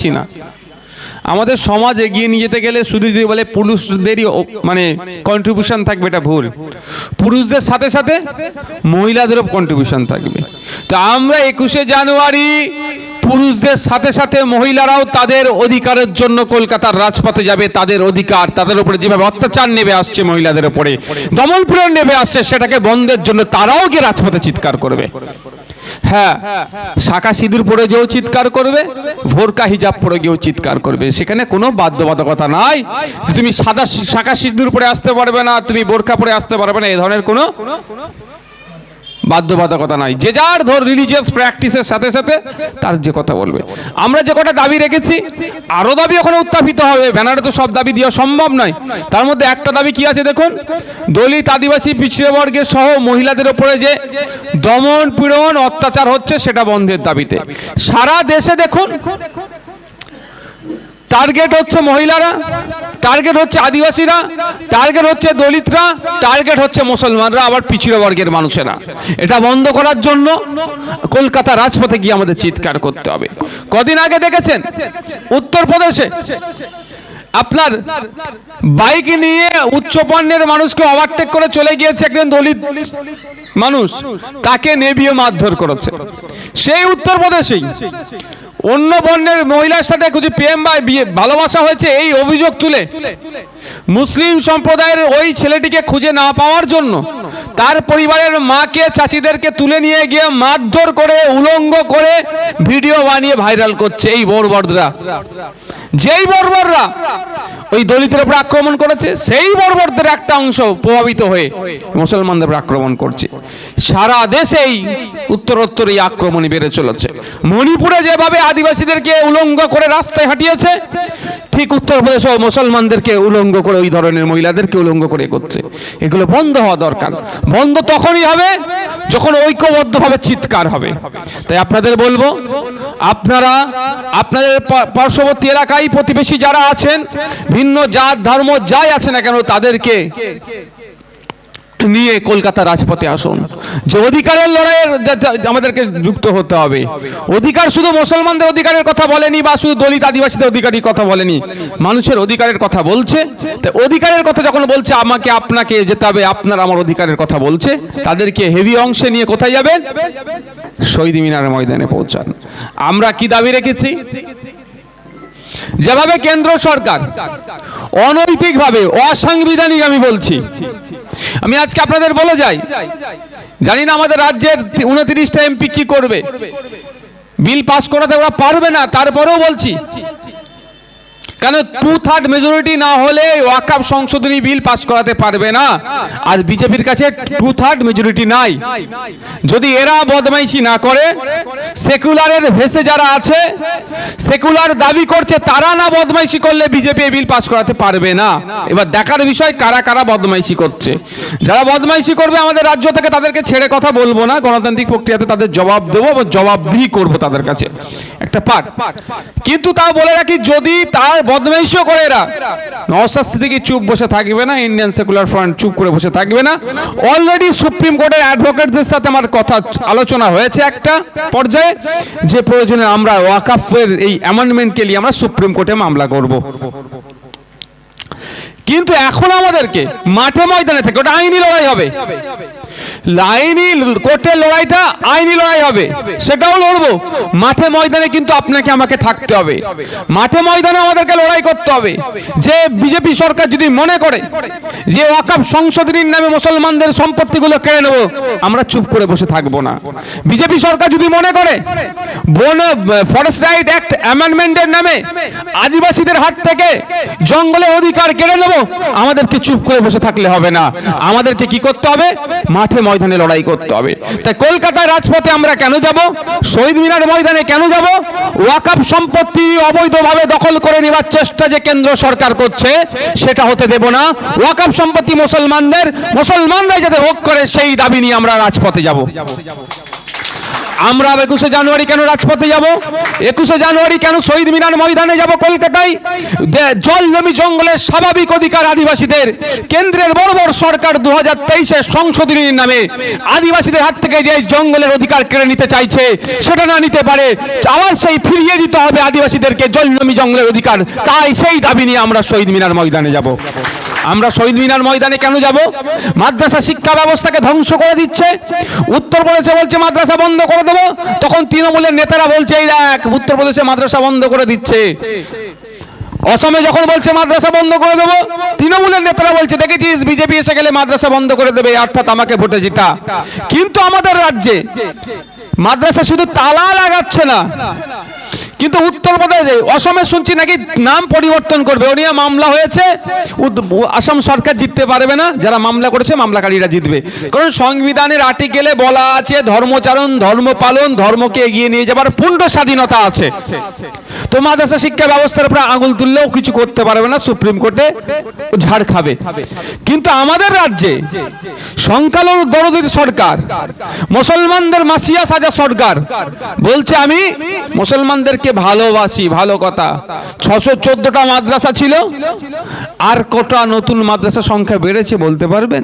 পাচ্ছি না। আমাদের সমাজ এগিয়ে নিয়ে যেতে গেলে শুধু যদি বলে পুরুষদেরই মানে কন্ট্রিবিউশন থাকবে এটা ভুল। পুরুষদের সাথে সাথে মহিলাদেরও কন্ট্রিবিউশন থাকবে। তো আমরা একুশে জানুয়ারি পুরুষদের সাথে সাথে মহিলারাও তাদের অধিকারের জন্য কলকাতার রাজপথে যাবে, তাদের অধিকার, তাদের উপরে যেভাবে অত্যাচার নেমে আসছে মহিলাদের উপরে দমনপীড়ন নেমে আসছে, সেটাকে বন্ধের জন্য তারাও গিয়ে রাজপথে চিৎকার করবে। হ্যাঁ শাখা সিঁদুর পরে গিয়েও চিৎকার করবে, ভোরকা হিজাব পরে গিয়েও চিৎকার করবে। সেখানে কোনো বাধ্যবাধকতা নাই। তুমি সাদা শাখা সিঁদুর পরে আসতে পারবে না, তুমি বোরকা পরে আসতে পারবে না, এ ধরনের কোনো বাধ্যবাধকতা নাই। যে যার ধর রিলিজিয়াস প্র্যাকটিসের সাথে সাথে তার যে কথা বলবে। আমরা যে কটা দাবি রেখেছি আরও দাবি ওখানে উত্থাপিত হবে। ব্যানারে তো সব দাবি দেওয়া সম্ভব নয়। তার মধ্যে একটা দাবি কি আছে দেখুন? দলিত আদিবাসী পিছিয়ে বর্গের সহ মহিলাদের ওপরে যে দমন পীড়ন অত্যাচার হচ্ছে, সেটা বন্ধের দাবিতে। সারা দেশে দেখুন টার্গেট হচ্ছে মহিলারা। টার্গেট হচ্ছে আদিবাসীরা টার্গেট হচ্ছে দলিতরা টার্গেট হচ্ছে মুসলমানরা, আবার পিছিয়ে বর্গের মানুষেরা। এটা বন্ধ করার জন্য কলকাতা রাজপথে গিয়ে আমাদের চিৎকার করতে হবে। কদিন আগে দেখেছেন? উত্তরপ্রদেশে। আপনার বাইক নিয়ে উচ্চ পণ্যের মানুষকে ওভারটেক করে চলে গিয়েছে একজন দলিত মানুষ। তাকে নেবিয়ে মারধর করেছে। সেই উত্তরপ্রদেশেই অন্য বর্ণের মহিলার সাথে যদি প্রেম বা বিয়ে ভালোবাসা হয়েছে, এই অভিযোগ তুলে। মুসলিম সম্প্রদায়ের ওই ছেলেটিকে খুঁজে না পাওয়ার জন্য তার পরিবারের মাকে, চাচিদেরকে তুলে নিয়ে গিয়ে মারধর করে, উলঙ্গ করে ভিডিও বানিয়ে ভাইরাল করছে এই বর্বররা যেই বর্বররা ওই দলিতের উপর আক্রমণ করেছে, সেই বর্বরদের একটা অংশ প্রভাবিত হয়ে মুসলমানদের উপর আক্রমণ করছে। সারা দেশেই উত্তরোত্তর এই আক্রমণই বেড়ে চলেছে। মণিপুরে যেভাবে আদিবাসীদেরকে উলঙ্গ করে রাস্তায় হাঁটিয়েছে, ঠিক উত্তরপ্রদেশেও মুসলমানদেরকে উলঙ্গ করে ওই ধরনের মহিলাদেরকে উলঙ্গ করে করছে এগুলো বন্ধ হওয়া দরকার। বন্ধ তখনই হবে যখন ঐক্যবদ্ধভাবে চিৎকার হবে। তাই আপনাদের বলব, আপনারা, আপনাদের পার্শ্ববর্তী এলাকায় প্রতিবেশী যারা আছেন ভিন্ন জাত, ধর্ম যাই আছে না কেন তাদেরকে নিয়ে কলকাতা রাজপথে আসুন। যে অধিকারের লড়াইয়ের আমাদেরকে যুক্ত হতে হবে। অধিকার শুধু মুসলমানদের অধিকারের কথা বলেনি বা শুধু দলিত আদিবাসীদের অধিকারের কথা বলেনি, মানুষের অধিকারের কথা বলছে। তাই অধিকারের কথা যখন বলছে, আমাকে, আপনাকে যেতে হবে, আপনার আমার অধিকারের কথা বলছে। তাদেরকে হেভি অংশে নিয়ে কোথায় যাবেন? শহীদ মিনার ময়দানে পৌঁছান। আমরা কি দাবি রেখেছি? যেভাবে কেন্দ্র সরকার অনৈতিকভাবে, অসাংবিধানিক আমি বলছি। আমি আজকে আপনাদের বলে যাই, জানি না আমাদের রাজ্যের উনত্রিশটা এমপি কি করবে। বিল পাস করাতে ওরা পারবে না, তারপরেও বলছি কেন টু থার্ড মেজরিটি না হলে ওয়াকাপ সংশোধনী বিল পাস করাতে পারবে না? আর বিজেপির কাছে টু থার্ড মেজরিটি নাই। যদি এরা বদমাইশি না করে, সেকুলারের ভেসে যারা আছে, সেকুলার দাবি করছে তারা না বদমাইশি করলে বিজেপি বিল পাস করাতে পারবে না। এবার দেখার বিষয় কারা কারা বদমাইশি করছে। যারা বদমাইশি করবে আমাদের রাজ্য থেকে তাদেরকে ছেড়ে কথা বলব না, গণতান্ত্রিক প্রক্রিয়াতে তাদের জবাব দেবো এবং জবাবদিহি করব তাদের কাছে। একটা পাঠ কিন্তু তা বলে রাখি, যদি তার বদমাইশিও করে এরা। নওসাদ সিদ্দিকি চুপ বসে থাকবে না ইন্ডিয়ান সেকুলার ফ্রন্ট চুপ করে বসে থাকবে না। অলরেডি সুপ্রিম কোর্টের অ্যাডভোকেটদের সাথে আমার কথা আলোচনা হয়েছে একটা পর্যায়ে, যে প্রয়োজনে আমরা ওয়াকাফের এই অ্যামেন্ডমেন্টকে নিয়ে আমরা সুপ্রিম কোর্টে মামলা করব। কিন্তু এখন আমাদেরকে মাঠে ময়দানে থেকে ওটা আইনি লড়াই হবে। লাইনি কোর্টের লড়াইটা আইনি লড়াই হবে। সেটাও লড়বো। মাঠে ময়দানে কিন্তু আপনাকে, আমাকে থাকতে হবে। মাঠে ময়দানে আমাদেরকে লড়াই করতে হবে। যে বিজেপি সরকার যদি মনে করে যে ওয়াকাফ সংশোধনীর নামে মুসলমানদের সম্পত্তিগুলো কেড়ে নেব, আমরা চুপ করে বসে থাকব না। বিজেপি সরকার যদি মনে করে বন ফরেস্ট রাইট অ্যাক্ট অ্যামেন্ডমেন্টের নামে আদিবাসীদের হাত থেকে জঙ্গলে অধিকার কেড়ে নেব, আমাদেরকে চুপ করে বসে থাকলে হবে না। আমাদেরকে কি করতে হবে? মাঠে ময়দানে লড়াই করতে হবে। তাই কলকাতার রাজপথে আমরা কেন যাব? শহীদ মিনার ময়দানে কেন যাব? ওয়াকাফ সম্পত্তি অবৈধভাবে দখল করে নেওয়ার চেষ্টা যে কেন্দ্র সরকার করছে, সেটা হতে দেব না। ওয়াকাপ সম্পত্তি মুসলমানদের, মুসলমানরাই যাতে ভোগ করে, সেই দাবি নিয়ে আমরা রাজপথে যাব। আমরা একুশে জানুয়ারি কেন রাজপথে যাব? একুশে জানুয়ারি কেন শহীদ মিনার ময়দানে যাব কলকাতায়? জল জমি জঙ্গলের স্বাভাবিক অধিকার আদিবাসীদের, কেন্দ্রের বড় বড় সরকার দু হাজার তেইশের সংশোধনীর নামে আদিবাসীদের হাত থেকে যে জঙ্গলের অধিকার কেড়ে নিতে চাইছে, সেটা না নিতে পারে, আবার সেই ফিরিয়ে দিতে হবে আদিবাসীদেরকে জল জমি জঙ্গলের অধিকার। তাই সেই দাবি নিয়ে আমরা শহীদ মিনার ময়দানে যাব। আমরা শহীদ মিনার ময়দানে কেন যাব? মাদ্রাসা শিক্ষা ব্যবস্থাকে ধ্বংস করে দিচ্ছে। উত্তরপ্রদেশে বলছে মাদ্রাসা বন্ধ করে দেবো। তখন তৃণমূলের নেতারা বলছে, এই দেখ, উত্তরপ্রদেশে মাদ্রাসা বন্ধ করে দিচ্ছে। অসমে যখন বলছে, মাদ্রাসা বন্ধ করে দেবো, তৃণমূলের নেতারা বলছে, দেখেছিস, বিজেপি এসে গেলে মাদ্রাসা বন্ধ করে দেবে, অর্থাৎ আমাকে ভোটে জিতা। কিন্তু আমাদের রাজ্যে মাদ্রাসা শুধু তালা লাগাচ্ছে না কিন্তু উত্তরপ্রদেশে অসমে শুনছি নাকি নাম পরিবর্তন করবে। ও নিয়ে মামলা হয়েছে। আসাম সরকার জিততে পারবে না। যারা মামলা করেছে, মামলাকারীরা জিতবে। কারণ সংবিধানের আর্টিকেলে বলা আছে, ধর্মচারণ ধর্ম পালন ধর্মকে এগিয়ে নিয়ে যাবার পূর্ণ স্বাধীনতা আছে। তো মাদ্রাসা শিক্ষা ব্যবস্থার উপরে আঙুল তুললেও কিছু করতে পারবে না, সুপ্রিম কোর্টে ঝাড় খাবে। কিন্তু আমাদের রাজ্যে সংখ্যালঘু দরদের সরকার, মুসলমানদের মাসিয়া সাজা সরকার বলছে আমি মুসলমানদেরকে ভালোবাসি, ভালো কথা। ছশো চোদ্দটা মাদ্রাসা ছিল, আর কটা নতুন মাদ্রাসা সংখ্যা বেড়েছে বলতে পারবেন?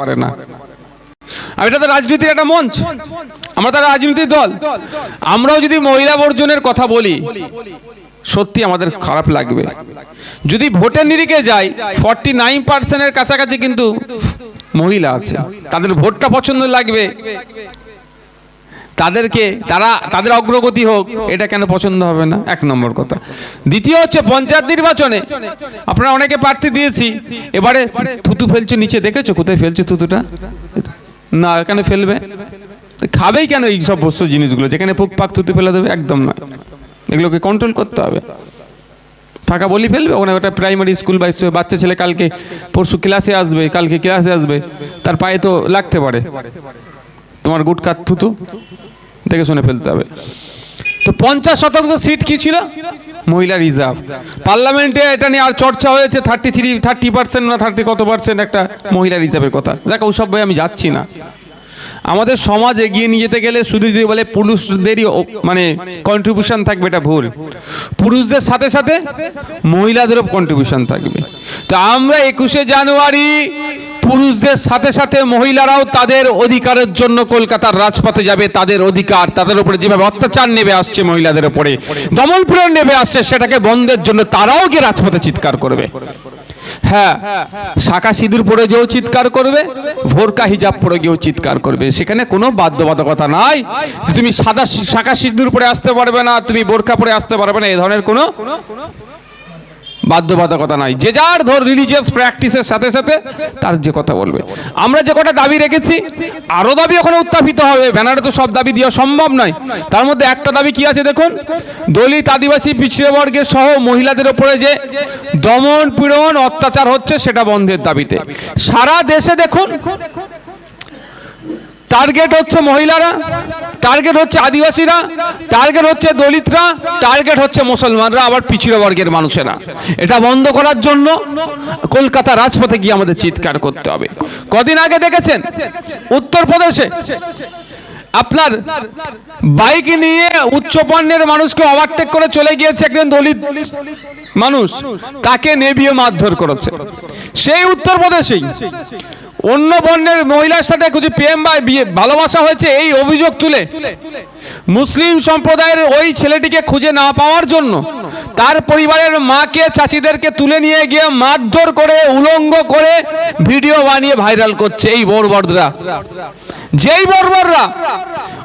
পারে না। এটা তো রাজনীতির একটা মঞ্চ। আমরা তো রাজনীতির দল। আমরাও যদি মহিলা বর্জনের কথা বলি, সত্যি আমাদের খারাপ লাগবে। যদি ভোটের নিরিখে যাই, ফর্টি নাইন পার্সেন্টের কাছাকাছি কিন্তু মহিলা আছে। তাদের ভোটটা পছন্দ লাগবে। তাদেরকে, তারা, তাদের অগ্রগতি হোক, এটা কেন পছন্দ হবে না? এক নম্বর কথা। দ্বিতীয় হচ্ছে পঞ্চায়েত নির্বাচনে, আপনারা অনেকে প্রার্থী দিয়েছি, এবারে থুতু ফেলছো নিচে, দেখেছ? কোথায় ফেলছো থুতুটা? না কেন ফেলবে? খাবেই কেন এই সব বস্তু জিনিসগুলো? যেখানে পুক পাক থুতু ফেলে দেবে, একদম নয়। এগুলোকে কন্ট্রোল করতে হবে। ফাঁকা বলি ফেলবে? ওখানে ওটা প্রাইমারি স্কুল বা বাচ্চা ছেলে কালকে, পরশু ক্লাসে আসবে, কালকে ক্লাসে আসবে, তার পায়ে তো লাগতে পারে। তোমার গুটকা থুতু? দেখে শুনে ফেলতে হবে। তো পঞ্চাশ শতাংশ সিট কি ছিল? মহিলা রিজার্ভ। পার্লামেন্টে এটা নিয়ে আর চর্চা হয়েছে থার্টি থ্রি থার্টি পার্সেন্ট না থার্টি কত পার্সেন্ট একটা মহিলা রিজার্ভের কথা। দেখ ওসব ভাই আমি যাচ্ছি না। আমাদের সমাজ এগিয়ে নিয়ে যেতে গেলে শুধু যদি বলে পুরুষদেরই মানে কন্ট্রিবিউশন থাকবে, এটা ভুল। পুরুষদের সাথে সাথে মহিলাদেরও কন্ট্রিবিউশন থাকবে। তো আমরা একুশে জানুয়ারি পুরুষদের সাথে সাথে মহিলারাও তাদের অধিকারের জন্য কলকাতার রাজপথে যাবে, তাদের অধিকার, তাদের উপরে যেভাবে অত্যাচার নেমে আসছে মহিলাদের উপরে দমনপীড়ন নেমে আসছে, সেটাকে বন্ধের জন্য তারাও গিয়ে রাজপথে চিৎকার করবে। হ্যাঁ শাখা সিঁদুর পরে গিয়েও চিৎকার করবে, ভোরকা হিজাব পরে গিয়েও চিৎকার করবে। সেখানে কোনো বাধ্যবাধকতা নাই, তুমি সাদা শাখা সিঁদুর পরে আসতে পারবে না, তুমি বোরকা পরে আসতে পারবে না এই ধরনের কোনো বাধ্যবাধকতা নাই। যে যার ধর রিলিজিয়াস প্র্যাকটিসের সাথে সাথে তার যে কথা বলবে। আমরা যে কটা দাবি রেখেছি আরও দাবি ওখানে উত্থাপিত হবে। ব্যানারে তো সব দাবি দেওয়া সম্ভব নয়। তার মধ্যে একটা দাবি কি আছে দেখুন? দলিত আদিবাসী পিছিয়ে বর্গের সহ মহিলাদের ওপরে যে দমন পীড়ন অত্যাচার হচ্ছে, সেটা বন্ধের দাবিতে। সারা দেশে দেখুন টার্গেট হচ্ছে মহিলারা টার্গেট হচ্ছে আদিবাসীরা টার্গেট হচ্ছে দলিতরা টার্গেট হচ্ছে মুসলমানরা, আবার পিছিয়ে বর্গের মানুষেরা। এটা বন্ধ করার জন্য কলকাতা রাজপথে গিয়ে আমাদের চিৎকার করতে হবে। কদিন আগে দেখেছেন? উত্তরপ্রদেশে। আপনার বাইক নিয়ে উচ্চ পণ্যের মানুষকে ওভারটেক করে চলে গিয়েছে একজন দলিত মানুষ। তাকে নেবিয়ে মারধর করেছে। সেই উত্তরপ্রদেশেই অন্য বর্ণের মহিলার সাথে কিছু প্রেম বা বিয়ে ভালোবাসা হয়েছে, এই অভিযোগ তুলে মুসলিম সম্প্রদায়ের ওই ছেলেটিকে খুঁজে না পাওয়ার জন্য তার পরিবারের মাকে, চাচিদেরকে তুলে নিয়ে গিয়ে মারধর করে, উলঙ্গ করে ভিডিও বানিয়ে ভাইরাল করছে এই বর্বররা যেই বর্বররা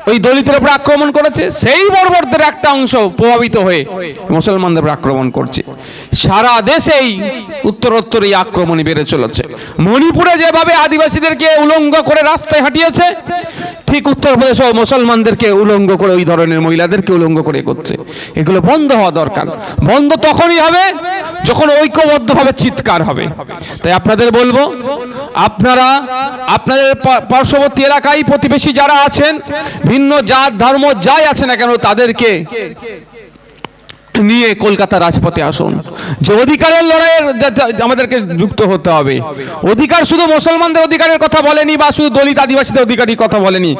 ওই দলিতের উপর আক্রমণ করেছে, সেই বর্বরদের একটা অংশ প্রভাবিত হয়ে মুসলমানদের উপর আক্রমণ করছে। সারা দেশেই উত্তরোত্তর এই আক্রমণই বেড়ে চলেছে। মণিপুরে যেভাবে আদিবাসীদেরকে উলঙ্গ করে রাস্তায় হাঁটিয়েছে, ঠিক উত্তরপ্রদেশেও মুসলমানদেরকে উলঙ্গ করে ওই ধরনের মহিলাদেরকে উলঙ্গ করে করছে এগুলো বন্ধ হওয়া দরকার। বন্ধ তখনই হবে যখন ঐক্যবদ্ধভাবে চিৎকার হবে। তাই আপনাদের বলব, আপনারা, আপনাদের পার্শ্ববর্তী এলাকায় প্রতিবেশী যারা আছেন ভিন্ন জাত, ধর্ম যাই আছে না কেন তাদেরকে নিয়ে কলকাতা রাজপথে আসুন। যে অধিকারের লড়াইয়ের আমাদেরকে যুক্ত হতে হবে। অধিকার শুধু মুসলমানদের অধিকারের কথা বলেনি বা শুধু দলিত আদিবাসীদের অধিকারের কথা বলেনি,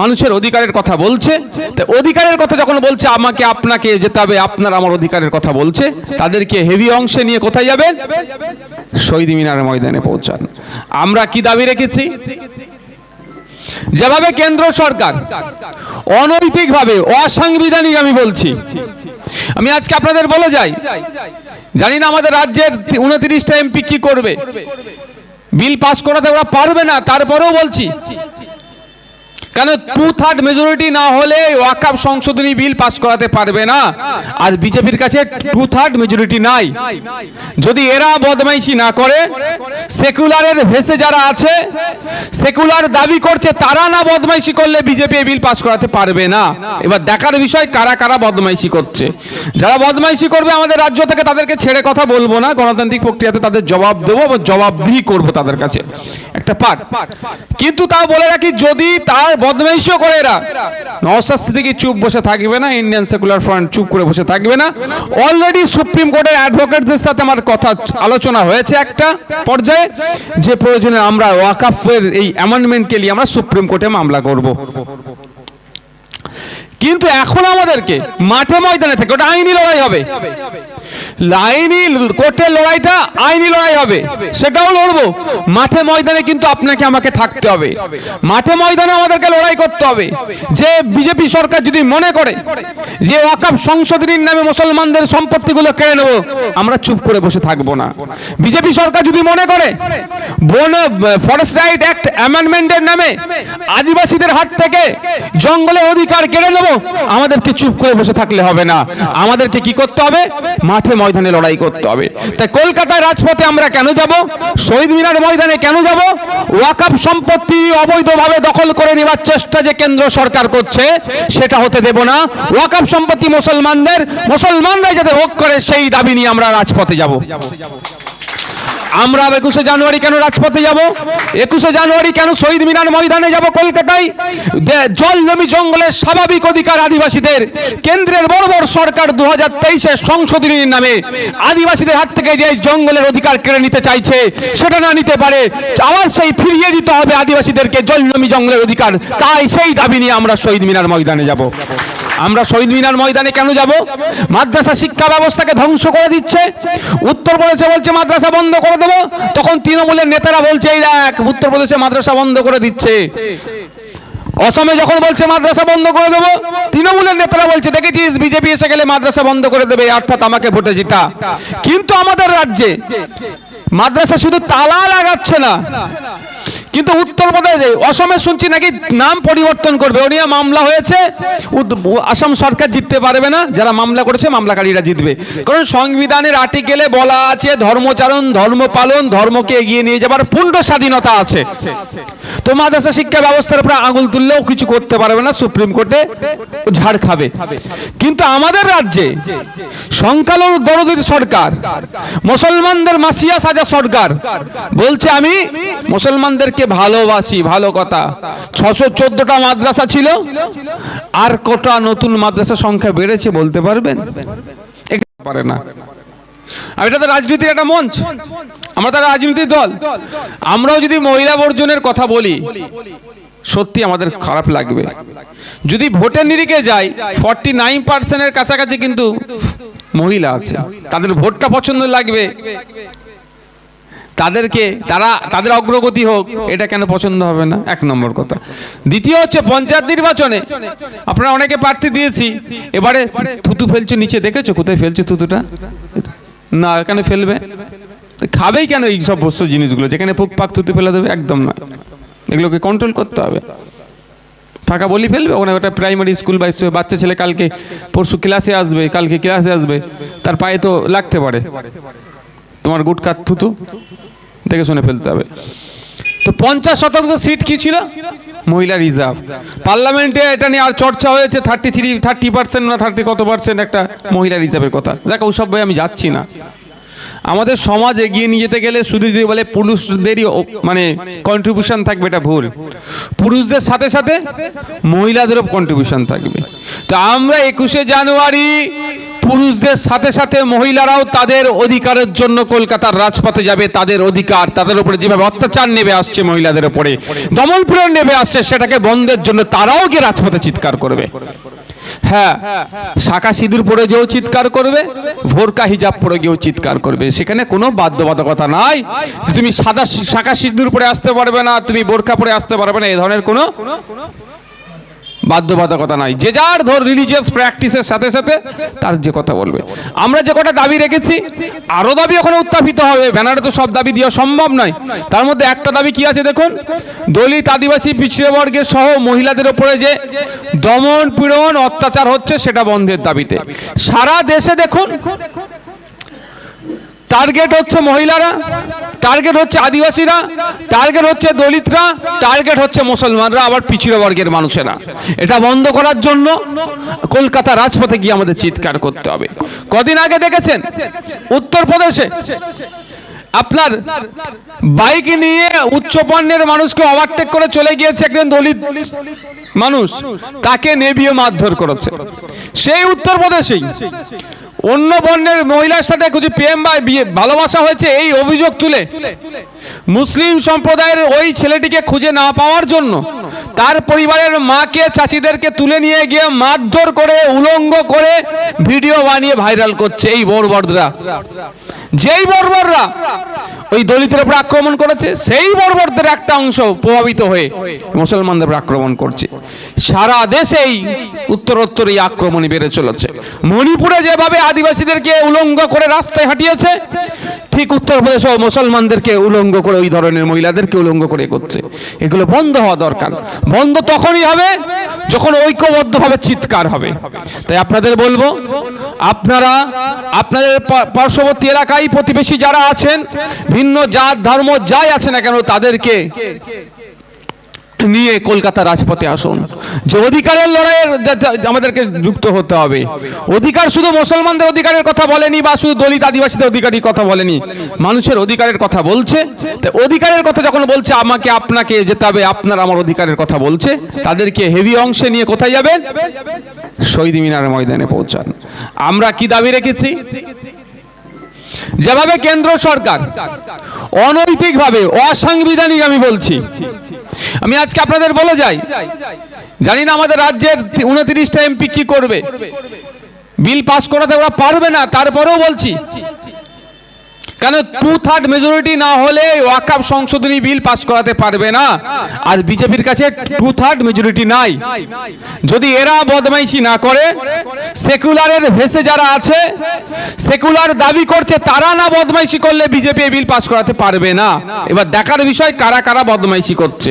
মানুষের অধিকারের কথা বলছে। তো অধিকারের কথা যখন বলছে, আমাকে, আপনাকে যেতে হবে, আপনার আমার অধিকারের কথা বলছে। তাদেরকে হেভি অংশে নিয়ে কোথায় যাবেন? শহীদ মিনার ময়দানে পৌঁছান। আমরা কি দাবি রেখেছি? যেভাবে কেন্দ্র সরকার অনৈতিকভাবে, অসাংবিধানিক আমি বলছি। আমি আজকে আপনাদের বলে যাই, জানি না আমাদের রাজ্যের উনত্রিশটা এমপি কি করবে। বিল পাস করাতে ওরা পারবে না, তারপরেও বলছি কেন টু থার্ড মেজরিটি না হলে ওয়াকাপ সংশোধনী বিল পাস করাতে পারবে না? আর বিজেপির কাছে টু থার্ড মেজরিটি নাই। যদি এরা বদমাইশি না করে, সেকুলারের ভেসে যারা আছে, সেকুলার দাবি করছে তারা না বদমাইশি করলে বিজেপি বিল পাস করাতে পারবে না। এবার দেখার বিষয় কারা কারা বদমাইশি করছে। যারা বদমাইশি করবে আমাদের রাজ্য থেকে তাদেরকে ছেড়ে কথা বলব না, গণতান্ত্রিক প্রক্রিয়াতে তাদের জবাব দেবো এবং জবাবদিহি করব তাদের কাছে। একটা পাঠ কিন্তু তাও বলে রাখি, যদি তার বদমাইশিও করে এরা। নওসাদ সিদ্দিকি চুপ বসে থাকবে না ইন্ডিয়ান সেকুলার ফ্রন্ট চুপ করে বসে থাকবে না। অলরেডি সুপ্রিম কোর্টের অ্যাডভোকেটদের সাথে আমার কথা আলোচনা হয়েছে একটা পর্যায়ে, যে প্রয়োজনে আমরা ওয়াকাফের এই অ্যামেন্ডমেন্টকে নিয়ে আমরা সুপ্রিম কোর্টে মামলা করব। কিন্তু এখন আমাদেরকে মাঠে ময়দানে থেকে, ওটা আইনি লড়াই হবে। লাইনি কোর্টের লড়াইটা আইনি লড়াই হবে। সেটাও লড়বো। মাঠে ময়দানে কিন্তু আপনাকে আমাকে থাকতে হবে। মাঠে ময়দানে আমাদেরকে লড়াই করতে হবে। যে বিজেপি সরকার যদি মনে করে যে ওয়াকাব সংশোধনীর নামে মুসলমানদের সম্পত্তিগুলো কেড়ে নেব, আমরা চুপ করে বসে থাকব না। বিজেপি সরকার যদি মনে করে বন, ফরেস্ট রাইট অ্যাক্ট অ্যামেন্ডমেন্টের নামে আদিবাসীদের হাত থেকে জঙ্গলের অধিকার কেড়ে নেব, আমাদেরকে চুপ করে বসে থাকলে হবে না। আমাদেরকে কি করতে হবে? মাঠে ময়দানে লড়াই করতে হবে। তাই কলকাতায় রাজপথে আমরা কেন যাব? শহীদ মিনার ময়দানে কেন যাব? ওয়াকাপ সম্পত্তি অবৈধভাবে দখল করে নেওয়ার চেষ্টা যে কেন্দ্র সরকার করছে, সেটা হতে দেব না। ওয়াকাপ সম্পত্তি মুসলমানদের, মুসলমানরাই যাতে ভোগ করে, সেই দাবি নিয়ে আমরা রাজপথে যাব। আমরা একুশে জানুয়ারি কেন রাজপথে যাব? একুশে জানুয়ারি কেন শহীদ মিনার ময়দানে যাব কলকাতায়? জল জমি জঙ্গলের স্বাভাবিক অধিকার আদিবাসীদের, কেন্দ্রের বড় বড় সরকার দু হাজার তেইশের সংশোধনীর নামে আদিবাসীদের হাত থেকে যে জঙ্গলের অধিকার কেড়ে নিতে চাইছে, সেটা না নিতে পারে, আবার সেই ফিরিয়ে দিতে হবে আদিবাসীদেরকে জল জমি জঙ্গলের অধিকার। তাই সেই দাবি নিয়ে আমরা শহীদ মিনার ময়দানে যাব। আমরা শহীদ মিনার ময়দানে কেন যাব? মাদ্রাসা শিক্ষা ব্যবস্থাকে ধ্বংস করে দিচ্ছে। উত্তরপ্রদেশে বলছে, মাদ্রাসা বন্ধ করে দেবো। তখন তৃণমূলের নেতারা বলছে, এই দেখ উত্তরপ্রদেশে মাদ্রাসা বন্ধ করে দিচ্ছে। অসমে যখন বলছে, মাদ্রাসা বন্ধ করে দেবো, তৃণমূলের নেতারা বলছে, দেখেছিস, বিজেপি এসে গেলে মাদ্রাসা বন্ধ করে দেবে, অর্থাৎ আমাকে ভোটে জিতা। কিন্তু আমাদের রাজ্যে মাদ্রাসা শুধু তালা লাগাচ্ছে না কিন্তু উত্তরপ্রদেশে অসমে শুনছি নাকি নাম পরিবর্তন করবে। ও মামলা হয়েছে। আসাম সরকার জিততে পারবে না। যারা মামলা করেছে, মামলাকারীরা জিতবে। কারণ সংবিধানের আর্টিকেলে বলা আছে, ধর্মচারণ ধর্ম পালন ধর্মকে এগিয়ে নিয়ে যাবার পূর্ণ স্বাধীনতা আছে। তো মাদ্রাসা শিক্ষা ব্যবস্থার উপরে আঙুল তুললেও কিছু করতে পারবে না, সুপ্রিম কোর্টে ঝাড় খাবে। কিন্তু আমাদের রাজ্যে সংখ্যালঘু দরদির সরকার, মুসলমানদের মাসিয়া সাজা সরকার বলছে, আমি মুসলমানদেরকে ভালোবাসি, ভালো কথা। ছশো চোদ্দটা মাদ্রাসা ছিল, আর কটা নতুন মাদ্রাসা সংখ্যা বেড়েছে বলতে পারবেন? পারে না। আর তো রাজনীতির একটা মঞ্চ। আমরা তো রাজনীতির দল। আমরাও যদি মহিলা বর্জনের কথা বলি, সত্যি আমাদের খারাপ লাগবে। যদি ভোটের নিরিখে যাই ফর্টি নাইন পার্সেন্টের কাছাকাছি কিন্তু মহিলা আছে। তাদের ভোটটা পছন্দ লাগবে। তাদেরকে, তারা, তাদের অগ্রগতি হোক, এটা কেন পছন্দ হবে না? এক নম্বর কথা। দ্বিতীয় হচ্ছে পঞ্চায়েত নির্বাচনে, আপনারা অনেকে প্রার্থী দিয়েছি, এবারে থুতু ফেলছো নিচে, দেখেছ? কোথায় ফেলছো থুতুটা? না এখানে ফেলবে? খাবেই কেন এই সব বস্তু জিনিসগুলো? যেখানে পুক পাক থুতু ফেলে দেবে, একদম না এগুলোকে কন্ট্রোল করতে হবে। ফাঁকা বলি ফেলবে? ওখানে ওটা প্রাইমারি স্কুল বা বাচ্চা ছেলে কালকে পরশু ক্লাসে আসবে, কালকে ক্লাসে আসবে, তার পায়ে তো লাগতে পারে। তোমার গুটকা থুতু? দেখে শুনে ফেলতে হবে। তো পঞ্চাশ শতাংশ সিট কি ছিল? মহিলা রিজার্ভ। পার্লামেন্টে এটা নিয়ে আর চর্চা হয়েছে থার্টি থ্রি থার্টি পার্সেন্ট না থার্টি কত পার্সেন্ট একটা মহিলা রিজার্ভের কথা। দেখ ওসব ভাই আমি যাচ্ছি না। আমাদের সমাজ এগিয়ে নিয়ে যেতে গেলে শুধু যদি বলে পুরুষদেরই মানে কন্ট্রিবিউশন থাকবে, এটা ভুল। পুরুষদের সাথে সাথে মহিলাদেরও কন্ট্রিবিউশন থাকবে। তো আমরা একুশে জানুয়ারি পুরুষদের সাথে সাথে মহিলারাও তাদের অধিকারের জন্য কলকাতার রাজপথে যাবে, তাদের অধিকার, তাদের উপরে যেভাবে অত্যাচার নেমে আসছে মহিলাদের উপরে, দমনপীড়ন নেমে আসছে সেটাকে বন্ধের জন্য তারাও গিয়ে রাজপথে চিৎকার করবে। হ্যাঁ শাখা সিঁদুর পরে গিয়েও চিৎকার করবে, ভোরকা হিজাব পরে গিয়েও চিৎকার করবে। সেখানে কোনো বাধ্যবাধকতা নাই। তুমি সাদা শাখা সিঁদুর পরে আসতে পারবে না, তুমি বোরখা পরে আসতে পারবে না এই ধরনের কোনো বাধ্যবাধকতা নাই। যে যার ধর রিলিজিয়াস প্র্যাকটিসের সাথে সাথে তার যে কথা বলবে। আমরা যে কটা দাবি রেখেছি আরও দাবি ওখানে উত্থাপিত হবে। ব্যানারে তো সব দাবি দেওয়া সম্ভব নয়। তার মধ্যে একটা দাবি কি আছে দেখুন? দলিত আদিবাসী পিছিয়ে বর্গের সহ মহিলাদের ওপরে যে দমন পীড়ন অত্যাচার হচ্ছে, সেটা বন্ধের দাবিতে। সারা দেশে দেখুন টার্গেট হচ্ছে মহিলারা। টার্গেট হচ্ছে আদিবাসীরা টার্গেট হচ্ছে দলিতরা টার্গেট হচ্ছে মুসলমানরা, আবার পিছিয়ে বর্গের মানুষেরা। এটা বন্ধ করার জন্য কলকাতা রাজপথে গিয়ে আমাদের চিৎকার করতে হবে। কদিন আগে দেখেছেন? উত্তরপ্রদেশে। আপনার বাইক নিয়ে উচ্চ পণ্যের মানুষকে ওভারটেক করে চলে গিয়েছে একজন দলিত মানুষ। তাকে নেবিয়ে মারধর করেছে। সেই উত্তরপ্রদেশেই অন্য বর্ণের মহিলার সাথে কিছু প্রেম বা বিয়ে ভালোবাসা হয়েছে এই অভিযোগ তুলে। মুসলিম সম্প্রদায়ের ওই ছেলেটিকে খুঁজে না পাওয়ার জন্য তার পরিবারের মাকে, চাচিদেরকে তুলে নিয়ে গিয়ে মারধর করে, উলঙ্গ করে ভিডিও বানিয়ে ভাইরাল করছে এই বর্বররা যেই বর্বররা ওই দলিতের উপর আক্রমণ করেছে, সেই বর্বরদের একটা অংশ প্রভাবিত হয়ে মুসলমানদের উপর আক্রমণ করছে। সারা দেশেই উত্তরোত্তর এই আক্রমণই বেড়ে চলেছে। মণিপুরে যেভাবে আদিবাসীদেরকে উলঙ্গ করে রাস্তায় হাঁটিয়েছে ঠিক উত্তরপ্রদেশেও মুসলমানদেরকে উলঙ্গ করে, ওই ধরনের মহিলাদেরকে উলঙ্গ করে করছে। এগুলো বন্ধ হওয়া দরকার। বন্ধ তখনই হবে যখন ঐক্যবদ্ধভাবে চিৎকার হবে। তাই আপনাদের বলব, আপনারা, আপনাদের পার্শ্ববর্তী এলাকায় প্রতিবেশী যারা আছেন, ভিন্ন জাত, ধর্ম, যাই আছে না কেন, তাদেরকে নিয়ে কলকাতা রাজপথে আসুন। যে অধিকারের লড়াইয়ের আমাদেরকে যুক্ত হতে হবে। অধিকার শুধু মুসলমানদের অধিকারের কথা বলেনি বা শুধু দলিত আদিবাসীদের অধিকারের কথা বলেনি, মানুষের অধিকারের কথা বলছে। অধিকারের কথা যখন বলছে, আমাকে আপনাকে যেতে হবে, আপনার আমার অধিকারের কথা বলছে। তাদেরকে হেভি অংশে নিয়ে কোথায় যাবেন? শহীদ মিনার ময়দানে পৌঁছান। আমরা কি দাবি রেখেছি? যেভাবে কেন্দ্র সরকার অনৈতিকভাবে, অসাংবিধানিক আমি বলছি। আমি আজকে আপনাদের বলে যাই, জানি না আমাদের রাজ্যের উনত্রিশটা এমপি কি করবে। বিল পাস করাতে ওরা পারবে না, তারপরেও বলছি কেন টু থার্ড মেজরিটি না হলে ওয়াকাপ সংশোধনী বিল পাস করাতে পারবে না? আর বিজেপির কাছে টু থার্ড মেজরিটি নাই। যদি এরা বদমাইশি না করে, সেকুলারের ভেসে যারা আছে, সেকুলার দাবি করছে তারা না বদমাইশি করলে বিজেপি বিল পাস করাতে পারবে না। এবার দেখার বিষয় কারা কারা বদমাইশি করছে।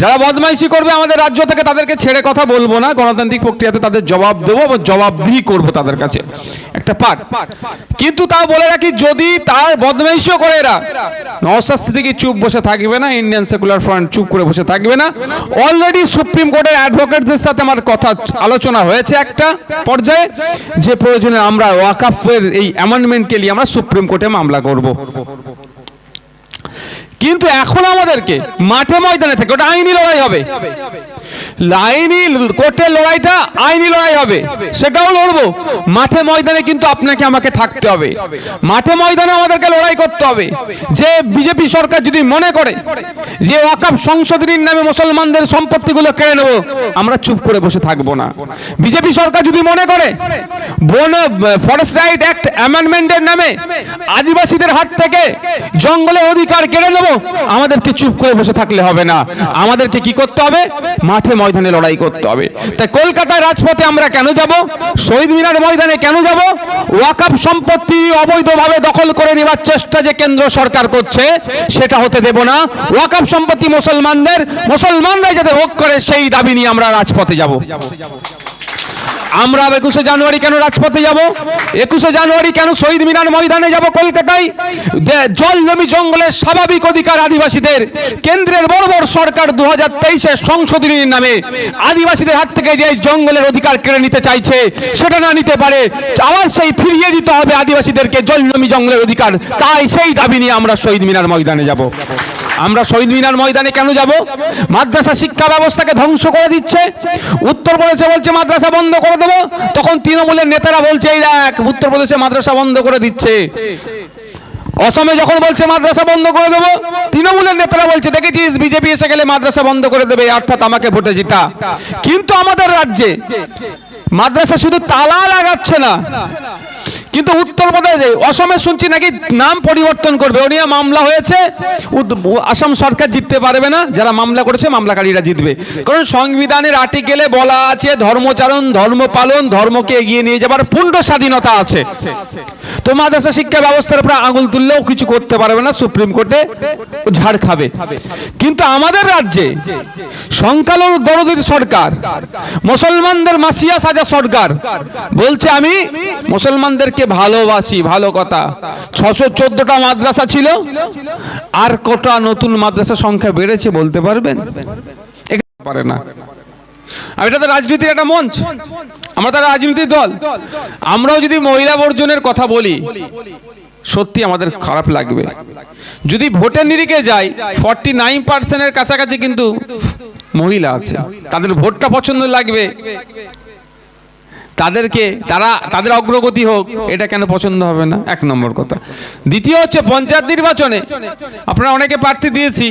যারা বদমাইশি করবে আমাদের রাজ্য থেকে তাদেরকে ছেড়ে কথা বলব না, গণতান্ত্রিক প্রক্রিয়াতে তাদের জবাব দেবো জবাবদিহি করব তাদের কাছে। একটা পাঠ কিন্তু তাও বলে রাখি, যদি তার বদমাইশিও করে এরা। নওসাদ সিদ্দিকি চুপ বসে থাকবে না ইন্ডিয়ান সেকুলার ফ্রন্ট চুপ করে বসে থাকবে না। অলরেডি সুপ্রিম কোর্টের অ্যাডভোকেটদের সাথে আমার কথা আলোচনা হয়েছে একটা পর্যায়ে, যে প্রয়োজনে আমরা ওয়াকাফের এই অ্যামেন্ডমেন্টকে নিয়ে আমরা সুপ্রিম কোর্টে মামলা করব। কিন্তু এখন আমাদেরকে মাঠে ময়দানে থেকে ওটা আইনি লড়াই হবে। লাইনি কোর্টের লড়াইটা আইনি লড়াই হবে, সেটাও লড়বো। মাঠে ময়দানে কিন্তু আপনাকে আমাকে থাকতে হবে। মাঠে ময়দানে আমাদেরকে লড়াই করতে হবে। যে বিজেপি সরকার যদি মনে করে যে ওয়াকাপ সংশোধনীর নামে মুসলমানদের সম্পত্তিগুলো কেড়ে নেব, আমরা চুপ করে বসে থাকব না। বিজেপি সরকার যদি মনে করে বন, ফরেস্ট রাইট অ্যাক্ট অ্যামেন্ডমেন্টের নামে আদিবাসীদের হাত থেকে জঙ্গলের অধিকার কেড়ে নেব, আমাদেরকে চুপ করে বসে থাকলে হবে না। আমাদেরকে কি করতে হবে? মাঠে ময়দানে লড়াই করতে হবে। তাই কলকাতার রাজপথে আমরা কেন যাব? শহীদ মিনার ময়দানে কেন যাব? ওয়াকাপ সম্পত্তি অবৈধভাবে দখল করে নেবার চেষ্টা যে কেন্দ্র সরকার করছে, সেটা হতে দেব না। ওয়াকাপ সম্পত্তি মুসলমানদের, মুসলমানরাই যাতে ভোগ করে, সেই দাবি নিয়ে আমরা রাজপথে যাব। আমরা একুশে জানুয়ারি কেন রাজপথে যাব? একুশে জানুয়ারি কেন শহীদ মিনার ময়দানে যাব কলকাতায়? জল জমি জঙ্গলের স্বাভাবিক অধিকার আদিবাসীদের, কেন্দ্রের বড় বড় সরকার দু হাজার তেইশের সংশোধনীর নামে আদিবাসীদের হাত থেকে যে জঙ্গলের অধিকার কেড়ে নিতে চাইছে, সেটা না নিতে পারে। আবার সেই ফিরিয়ে দিতে হবে আদিবাসীদেরকে জল জমি জঙ্গলের অধিকার। তাই সেই দাবি নিয়ে আমরা শহীদ মিনার ময়দানে যাব। আমরা শহীদ মিনার ময়দানে কেন যাব? মাদ্রাসা শিক্ষা ব্যবস্থাকে ধ্বংস করে দিচ্ছে। উত্তরপ্রদেশে বলছে, মাদ্রাসা বন্ধ করে দেবো। তখন তৃণমূলের নেতারা বলছে, এই দেখ উত্তরপ্রদেশে মাদ্রাসা বন্ধ করে দিচ্ছে। অসমে যখন বলছে, মাদ্রাসা বন্ধ করে দেবো, তৃণমূলের নেতারা বলছে, দেখেছিস, বিজেপি এসে গেলে মাদ্রাসা বন্ধ করে দেবে অর্থাৎ আমাকে ভোটে জিতা। কিন্তু আমাদের রাজ্যে মাদ্রাসা শুধু তালা লাগাচ্ছে না কিন্তু উত্তরপ্রদেশে অসমে শুনছি নাকি নাম পরিবর্তন করবে। ও নিয়ে মামলা হয়েছে। আসাম সরকার জিততে পারবে না। যারা মামলা করেছে, মামলাকারীরা জিতবে। কারণ সংবিধানের আর্টিকেলে বলা আছে, ধর্মচারণ ধর্ম পালন ধর্মকে এগিয়ে নিয়ে যাবার পূর্ণ স্বাধীনতা আছে। তো মাদ্রাসা শিক্ষা ব্যবস্থার উপরে আঙুল তুললেও কিছু করতে পারবে না, সুপ্রিম কোর্টে ঝাড় খাবে। কিন্তু আমাদের রাজ্যে সংখ্যালঘু দরদির সরকার, মুসলমানদের মাসিয়া সাজা সরকার বলছে আমি, মুসলমানদেরকে ভালোবাসি, ভালো কথা। ছশো চোদ্দটা মাদ্রাসা ছিল, আর কটা নতুন মাদ্রাসা সংখ্যা বেড়েছে বলতে পারবেন? পারে না। আর এটা তো রাজনীতির একটা মঞ্চ। আমরা তো রাজনীতির দল। আমরাও যদি মহিলা বর্জনের কথা বলি, সত্যি আমাদের খারাপ লাগবে। যদি ভোটের নিরিখে যাই ফর্টি নাইন পার্সেন্টের কাছাকাছি কিন্তু মহিলা আছে। তাদের ভোটটা পছন্দ লাগবে। তাদেরকে তারা, তাদের অগ্রগতি হোক, এটা কেন পছন্দ হবে না? এক নম্বর কথা। দ্বিতীয় হচ্ছে পঞ্চায়েত নির্বাচনে, আপনারা অনেকে প্রার্থী দিয়েছি,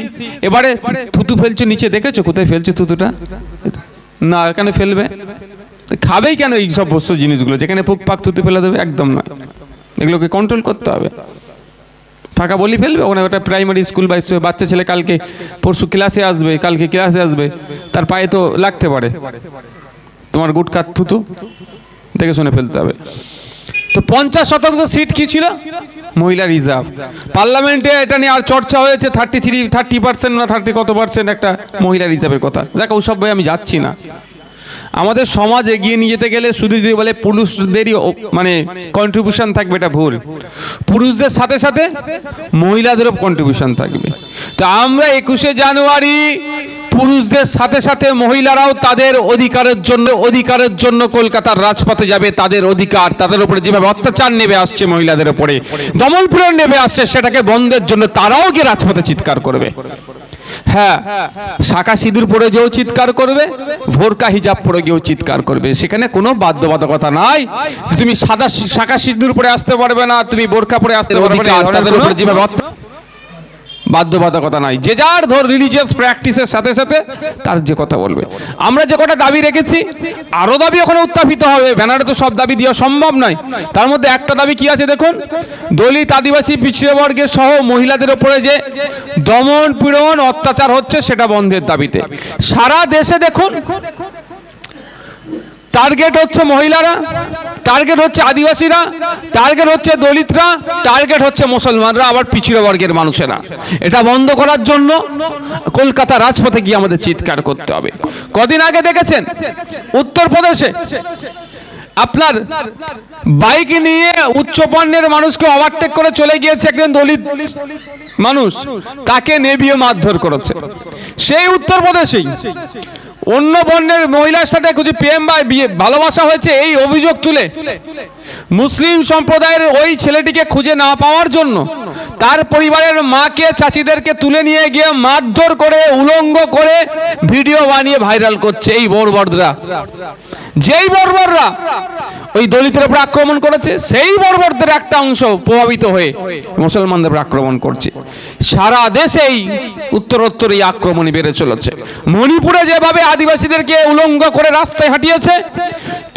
এবারে থুতু ফেলছো নিচে, দেখেছ? কোথায় ফেলছো থুতুটা? না এখানে ফেলবে? খাবেই কেন এই সব বস্তু জিনিসগুলো? যেখানে পুক পাক থুতু ফেলে দেবে, একদম নয়। এগুলোকে কন্ট্রোল করতে হবে। ফাঁকা বলি ফেলবে? ওখানে ওটা প্রাইমারি স্কুল বা বাচ্চা ছেলে কালকে পরশু ক্লাসে আসবে, কালকে ক্লাসে আসবে, তার পায়ে তো লাগতে পারে। তোমার গুটকা থুতু? দেখে শুনে ফেলতে হবে। তো পঞ্চাশ শতাংশ সিট কি ছিল? মহিলা রিজার্ভ পার্লামেন্টে এটা নিয়ে আর চর্চা হয়েছে থার্টি থ্রি থার্টি পার্সেন্ট না থার্টি কত পার্সেন্ট একটা মহিলা রিজার্ভের কথা। দেখ ওসব বই আমি যাচ্ছি না। আমাদের সমাজ এগিয়ে নিয়ে যেতে গেলে শুধু যদি বলে পুরুষদেরই মানে কন্ট্রিবিউশন থাকবে, এটা ভুল। পুরুষদের সাথে সাথে মহিলাদেরও কন্ট্রিবিউশন থাকবে। তো আমরা একুশে জানুয়ারি পুরুষদের সাথে সাথে মহিলারাও তাদের অধিকারের জন্য অধিকারের জন্য কলকাতার রাজপথে যাবে তাদের অধিকার তাদের উপরে যেভাবে অত্যাচার নেমে আসছে মহিলাদের উপরে দমনপীড়ন নেমে আসছে সেটাকে বন্ধের জন্য তারাও গিয়ে রাজপথে চিৎকার করবে। হ্যাঁ শাখা সিঁদুর পরে গিয়েও চিৎকার করবে ভোরকা হিজাব পরে গিয়েও চিৎকার করবে। সেখানে কোনো বাধ্যবাধকতা নাই। তুমি সাদা শাখা সিঁদুর পরে আসতে পারবে না তুমি বোরকা পরে আসতে পারবে না। তাদের উপরে যেভাবে বাধ্যবাধকতা নাই। যে যার ধর রিলিজিয়াস প্র্যাকটিসের সাথে সাথে তার যে কথা বলবে। আমরা যে কটা দাবি রেখেছি আরও দাবি ওখানে উত্থাপিত হবে। ব্যানারে তো সব দাবি দেওয়া সম্ভব নয়। তার মধ্যে একটা দাবি কি আছে দেখুন? দলিত আদিবাসী পিছিয়ে বর্গের সহ মহিলাদের ওপরে যে দমন পীড়ন অত্যাচার হচ্ছে, সেটা বন্ধের দাবিতে। সারা দেশে দেখুন টার্গেট হচ্ছে মহিলারা। টার্গেট হচ্ছে আদিবাসীরা টার্গেট হচ্ছে দলিতরা টার্গেট হচ্ছে মুসলমানরা, আবার পিছিয়ে বর্গের মানুষেরা। এটা বন্ধ করার জন্য কলকাতা রাজপথে গিয়ে আমাদের চিৎকার করতে হবে। কদিন আগে দেখেছেন? উত্তরপ্রদেশে। আপনার বাইক নিয়ে উচ্চ পণ্যের মানুষকে ওভারটেক করে চলে গিয়েছে একজন দলিত মানুষ। তাকে নেবিয়ে মারধর করেছে। সেই উত্তরপ্রদেশেই অন্য বর্ণের মহিলার সাথে কিছু প্রেম বা বিয়ে ভালোবাসা হয়েছে এই অভিযোগ তুলে। মুসলিম সম্প্রদায়ের ওই ছেলেটিকে খুঁজে না পাওয়ার জন্য তার পরিবারের মাকে, চাচিদেরকে তুলে নিয়ে গিয়ে মারধর করে, উলঙ্গ করে ভিডিও বানিয়ে ভাইরাল করছে এই বর্বররা যেই বর্বররা ওই দলিতের উপর আক্রমণ করেছে, সেই বর্বরদের একটা অংশ প্রভাবিত হয়ে মুসলমানদের উপর আক্রমণ করছে। সারা দেশেই উত্তরোত্তর এই আক্রমণই বেড়ে চলেছে। মণিপুরে যেভাবে আদিবাসীদেরকে উলঙ্গ করে রাস্তায় হাঁটিয়েছে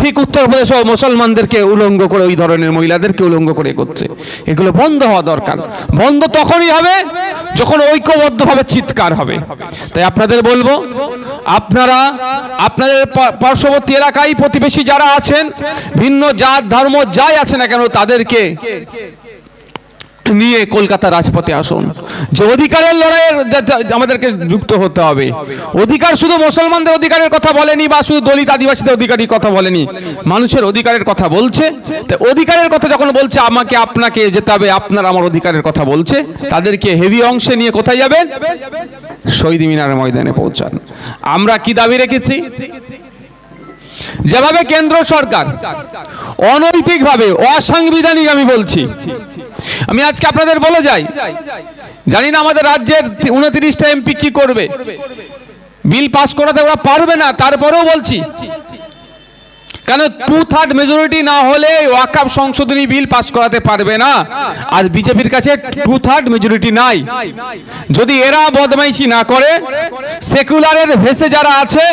ঠিক উত্তরপ্রদেশেও মুসলমানদেরকে উলঙ্গ করে, ওই ধরনের মহিলাদেরকে উলঙ্গ করে করছে। এগুলো বন্ধ হওয়া দরকার। বন্ধ তখনই হবে যখন ঐক্যবদ্ধভাবে চিৎকার হবে। তাই আপনাদের বলব, আপনারা, আপনাদের পার্শ্ববর্তী এলাকায় প্রতিবেশী যারা আছেন, ভিন্ন জাত, ধর্ম, যাই আছে না কেন, তাদেরকে নিয়ে কলকাতা রাজপথে আসুন। যে অধিকারের লড়াইয়ের আমাদেরকে যুক্ত হতে হবে। অধিকার শুধু মুসলমানদের অধিকারের কথা বলেনি বা শুধু দলিত আদিবাসীদের অধিকারের কথা বলেনি, মানুষের অধিকারের কথা বলছে। অধিকারের কথা যখন বলছে, আমাকে আপনাকে যেতে হবে, আপনার আমার অধিকারের কথা বলছে। তাদেরকে হেভি অংশে নিয়ে কোথায় যাবেন? শহীদ মিনার ময়দানে পৌঁছান। আমরা কি দাবি রেখেছি? যেভাবে কেন্দ্র সরকার অনৈতিকভাবে, অসাংবিধানিক আমি বলছি। আমি আজকে আপনাদের বলে যাই, জানি না আমাদের রাজ্যের উনত্রিশটা এমপি কি করবে। বিল পাস করাতে ওরা পারবে না, তারপরেও বলছি কেন টু থার্ড মেজরিটি না হলে ওয়াকাপ সংশোধনী বিল পাস করাতে পারবে না? আর বিজেপির কাছে টু থার্ড মেজরিটি নাই। যদি এরা বদমাইশি না করে, সেকুলারের ভেসে যারা আছে,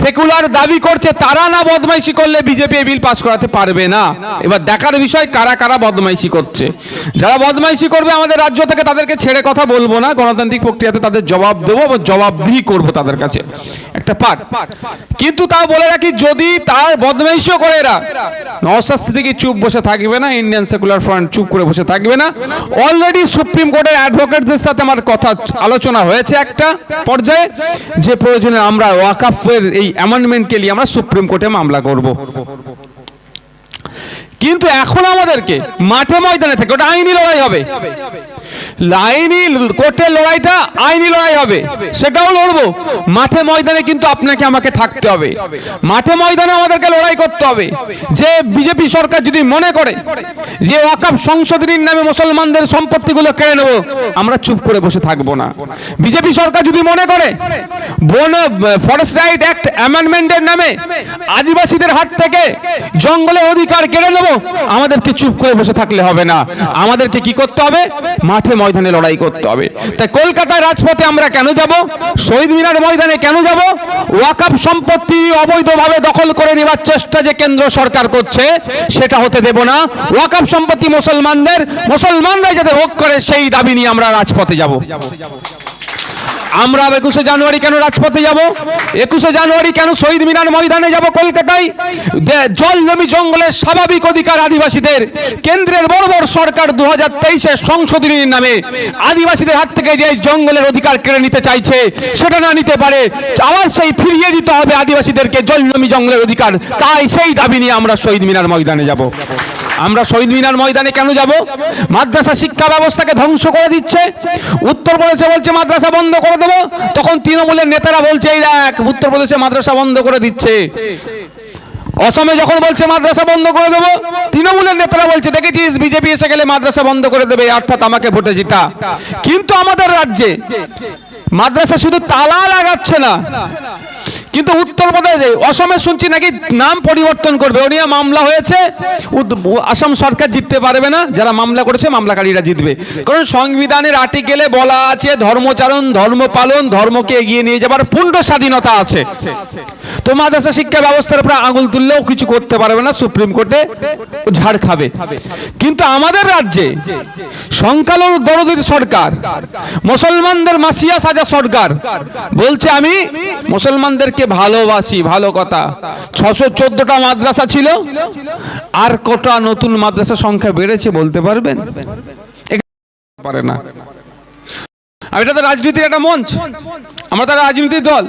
সেকুলার দাবি করছে তারা না বদমাইশি করলে বিজেপি বিল পাস করাতে পারবে না। এবার দেখার বিষয় কারা কারা বদমাইশি করছে। যারা বদমাইশি করবে আমাদের রাজ্য থেকে তাদেরকে ছেড়ে কথা বলব না, গণতান্ত্রিক প্রক্রিয়াতে তাদের জবাব দেবো জবাবদিহি করব তাদের কাছে। একটা পাঠ কিন্তু তাও বলে রাখি, যদি তার বদমাইশিও করে এরা। নওসাদ সিদ্দিকি চুপ বসে থাকবে না ইন্ডিয়ান সেকুলার ফ্রন্ট চুপ করে বসে থাকবে না। অলরেডি সুপ্রিম কোর্টের অ্যাডভোকেটদের সাথে আমার কথা আলোচনা হয়েছে একটা পর্যায়ে, যে প্রয়োজনে আমরা ওয়াকাফের এই অ্যামেন্ডমেন্টকে নিয়ে আমরা সুপ্রিম কোর্টে মামলা করব। কিন্তু এখন আমাদেরকে মাঠে ময়দানে থেকে ওটা আইনি লড়াই হবে। লাইনি কোর্টের লড়াইটা আইনি লড়াই হবে, সেটাও লড়বো। মাঠে ময়দানে কিন্তু আপনাকে আমাকে থাকতে হবে। মাঠে ময়দানে আমাদেরকে লড়াই করতে হবে। যে বিজেপি সরকার যদি মনে করে যে ওয়াকাফ সংশোধনীর নামে মুসলমানদের সম্পত্তিগুলো কেড়ে নেব, আমরা চুপ করে বসে থাকব না। বিজেপি সরকার যদি মনে করে বন, ফরেস্ট রাইট অ্যাক্ট অ্যামেন্ডমেন্টের নামে আদিবাসীদের হাত থেকে জঙ্গলের অধিকার কেড়ে নেব, আমাদেরকে চুপ করে বসে থাকলে হবে না। আমাদেরকে কি করতে হবে? মাঠে ময়দানে লড়াই করতে হবে। তাই কলকাতার রাজপথে আমরা কেন যাব? শহীদ মিনার ময়দানে কেন যাব? ওয়াকাপ সম্পত্তি অবৈধভাবে দখল করে নেবার চেষ্টা যে কেন্দ্র সরকার করছে, সেটা হতে দেব না। ওয়াকাফ সম্পত্তি মুসলমানদের, মুসলমানরাই যাতে ভোগ করে, সেই দাবি নিয়ে আমরা রাজপথে যাব। আমরা একুশে জানুয়ারি কেন রাজপথে যাব? একুশে জানুয়ারি কেন শহীদ মিনার ময়দানে যাব কলকাতায়? জল জমি জঙ্গলের স্বাভাবিক অধিকার আদিবাসীদের, কেন্দ্রের বড় বড় সরকার দু হাজার তেইশের সংশোধনীর নামে আদিবাসীদের হাত থেকে যে জঙ্গলের অধিকার কেড়ে নিতে চাইছে, সেটা না নিতে পারে। আবার সেই ফিরিয়ে দিতে হবে আদিবাসীদেরকে জল জমি জঙ্গলের অধিকার। তাই সেই দাবি নিয়ে আমরা শহীদ মিনার ময়দানে যাব। আমরা শহীদ মিনার ময়দানে কেন যাব? মাদ্রাসা শিক্ষা ব্যবস্থাকে ধ্বংস করে দিচ্ছে। উত্তরপ্রদেশে বলছে, মাদ্রাসা বন্ধ করে দেবো। তখন তৃণমূলের নেতারা বলছে, এই দেখ, উত্তরপ্রদেশে মাদ্রাসা বন্ধ করে দিচ্ছে। অসমে যখন বলছে, মাদ্রাসা বন্ধ করে দেবো, তৃণমূলের নেতারা বলছে, দেখেছিস, বিজেপি এসে গেলে মাদ্রাসা বন্ধ করে দেবে অর্থাৎ আমাকে ভোটে জিতা। কিন্তু আমাদের রাজ্যে মাদ্রাসা শুধু তালা লাগাচ্ছে না কিন্তু উত্তরপ্রদেশে অসমে শুনছি নাকি নাম পরিবর্তন করবে। ও নিয়ে মামলা হয়েছে। আসাম সরকার জিততে পারবে না। যারা মামলা করেছে, মামলাকারীরা জিতবে। কারণ সংবিধানের আর্টিকেলে বলা আছে, ধর্মচারণ ধর্ম পালন ধর্মকে এগিয়ে নিয়ে যাবার পূর্ণ স্বাধীনতা আছে। তো মাদ্রাসা শিক্ষা ব্যবস্থার উপরে আঙুল তুললেও কিছু করতে পারবে না, সুপ্রিম কোর্টে ঝাড় খাবে। কিন্তু আমাদের রাজ্যে সংখ্যালঘু দরদির সরকার, মুসলমানদের মাসিয়া সাজা সরকার বলছে আমি, মুসলমানদেরকে ভালোবাসি, ভালো কথা। ছশো চোদ্দটা মাদ্রাসা ছিল, আর কটা নতুন মাদ্রাসা সংখ্যা বেড়েছে বলতে পারবেন? পারে না। আর এটা তো রাজনীতির একটা মঞ্চ। আমরা তো রাজনীতির দল।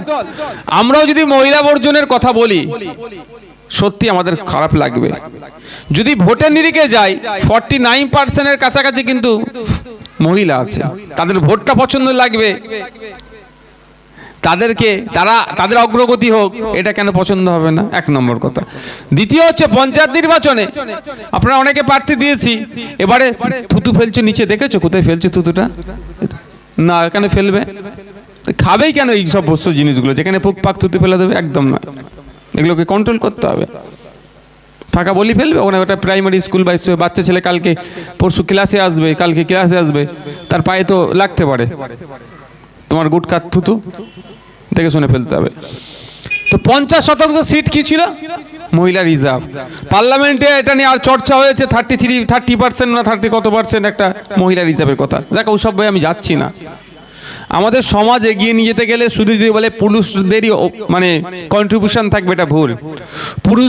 আমরাও যদি মহিলা বর্জনের কথা বলি, সত্যি আমাদের খারাপ লাগবে। যদি ভোটের নিরিখে যাই ফর্টি নাইন পার্সেন্টের কাছাকাছি কিন্তু মহিলা আছে। তাদের ভোটটা পছন্দ লাগবে। তাদেরকে, তারা, তাদের অগ্রগতি হোক, এটা কেন পছন্দ হবে না? এক নম্বর কথা। দ্বিতীয় হচ্ছে পঞ্চায়েত নির্বাচনে, আপনারা অনেকে প্রার্থী দিয়েছি, এবারে থুতু ফেলছো নিচে, দেখেছ? কোথায় ফেলছো থুতুটা? না এখানে ফেলবে? খাবেই কেন এই সব বস্তু জিনিসগুলো? যেখানে পুক পাক থুতু ফেলে দেবে, একদম না। এগুলোকে কন্ট্রোল করতে হবে। ফাঁকা বলি ফেলবে? ওখানে ওটা প্রাইমারি স্কুল বা বাচ্চা ছেলে কালকে পরশু ক্লাসে আসবে, কালকে ক্লাসে আসবে, তার পায়ে তো লাগতে পারে। তোমার গুটকা থুতু? দেখে শুনে ফেলতে হবে। তো পঞ্চাশ শতাংশ সিট কি ছিল? মহিলা রিজার্ভ পার্লামেন্টে এটা নিয়ে আর চর্চা হয়েছে থার্টি থ্রি থার্টি পার্সেন্ট না থার্টি কত পার্সেন্ট একটা মহিলা রিজার্ভের কথা। দেখ ওসব ভাই আমি যাচ্ছি না। আমাদের সমাজ এগিয়ে নিয়ে যেতে গেলে শুধু যদি বলে পুরুষদেরই মানে কন্ট্রিবিউশন থাকবে, এটা ভুল। পুরুষ